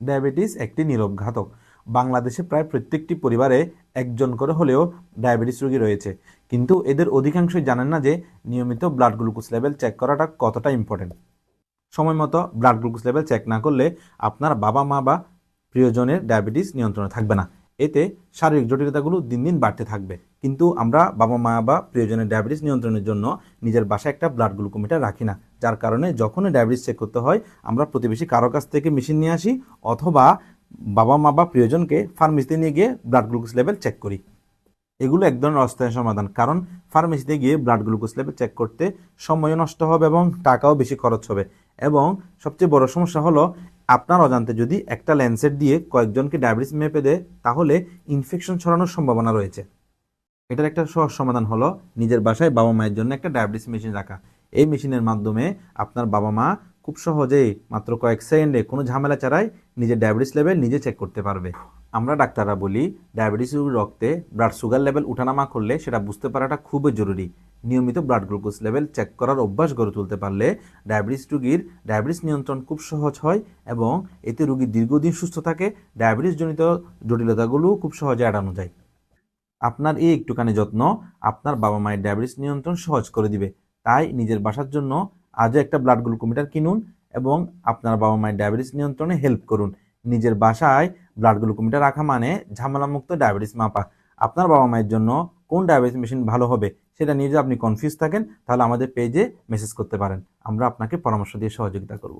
Diabetes একটি নীরব ঘাতক বাংলাদেশে প্রায় প্রত্যেকটি পরিবারে একজন করে হলেও ডায়াবেটিস রোগী রয়েছে। কিন্তু এদের অধিকাংশই জানেন না যে নিয়মিত ব্লাড গ্লুকোজ লেভেল চেক করাটা কতটা ইম্পর্টেন্ট। সময় মতো ব্লাড গ্লুকোজ লেভেল চেক না করলে আপনার বাবা মা বা প্রিয়জনের ডায়াবেটিস নিয়ন্ত্রণে থাকবে না। এতে শারীরিক জটিলতাগুলো দিন দিন বাড়তে থাকবে। কিন্তু আমরা বাবা মা বা প্রিয়জনের ডায়াবেটিস নিয়ন্ত্রণের জন্য নিজের বাসায় একটা ব্লাড গ্লুকোমিটার রাখি না, যার কারণে যখনই ডায়াবেটিস চেক করতে হয়, আমরা প্রতিবেশী কারও কাছ থেকে মেশিন নিয়ে আসি অথবা বাবা মা বা প্রিয়জনকে ফার্মেসিতে নিয়ে গিয়ে ব্লাড গ্লুকোজ লেভেল চেক করি। এগুলো এক ধরনের অস্থায়ী সমাধান, কারণ ফার্মেসিতে গিয়ে ব্লাড গ্লুকোজ লেভেল চেক করতে সময়ও নষ্ট হবে এবং টাকাও বেশি খরচ হবে। এবং সবচেয়ে বড় সমস্যা হলো আপনার অজান্তে যদি একটা ল্যান্সেট দিয়ে কয়েকজনকে ডায়াবেটিস মেপে দেয়, তাহলে ইনফেকশন ছড়ানোর সম্ভাবনা রয়েছে। এটার একটা সহজ সমাধান হলো নিজের বাসায় বাবা মায়ের জন্য একটা ডায়াবেটিস মেশিন রাখা। এই মেশিনের মাধ্যমে আপনার বাবা মা খুব সহজেই মাত্র কয়েক সেকেন্ডে কোনো ঝামেলা ছাড়াই নিজের ডায়াবেটিস লেভেল নিজে চেক করতে পারবে। আমরা ডাক্তাররা বলি, ডায়াবেটিস রক্তে ব্লাড সুগার লেভেল উঠানামা করলে সেটা বুঝতে পারাটা খুবই জরুরি। নিয়মিত ব্লাড গ্লুকোজ লেভেল চেক করার অভ্যাস গড়ে তুলতে পারলে ডায়াবেটিস রোগীর ডায়াবেটিস নিয়ন্ত্রণ খুব সহজ হয় এবং এতে রোগী দীর্ঘদিন সুস্থ থাকে, ডায়াবেটিস জনিত জটিলতাগুলো খুব সহজে এড়ানো যায়। আপনার এই একটুখানি যত্ন আপনার বাবা মায়ের ডায়াবেটিস নিয়ন্ত্রণ সহজ করে দিবে। তাই নিজের বাসার জন্য আজও একটা ব্লাড গ্লুকোমিটার কিনুন এবং আপনার বাবা মায়ের ডায়াবেটিস নিয়ন্ত্রণে হেল্প করুন। নিজের বাসায় ব্লাড গ্লুকোমিটার রাখা মানে ঝামেলামুক্ত ডায়াবেটিস মাপা। আপনার বাবা মায়ের জন্য কোন ডায়াবেটিস মেশিন ভালো হবে সেটা নিয়ে যদি আপনি কনফিউজ থাকেন, তাহলে আমাদের পেজে মেসেজ করতে পারেন। আমরা আপনাকে পরামর্শ দিয়ে সহযোগিতা করব।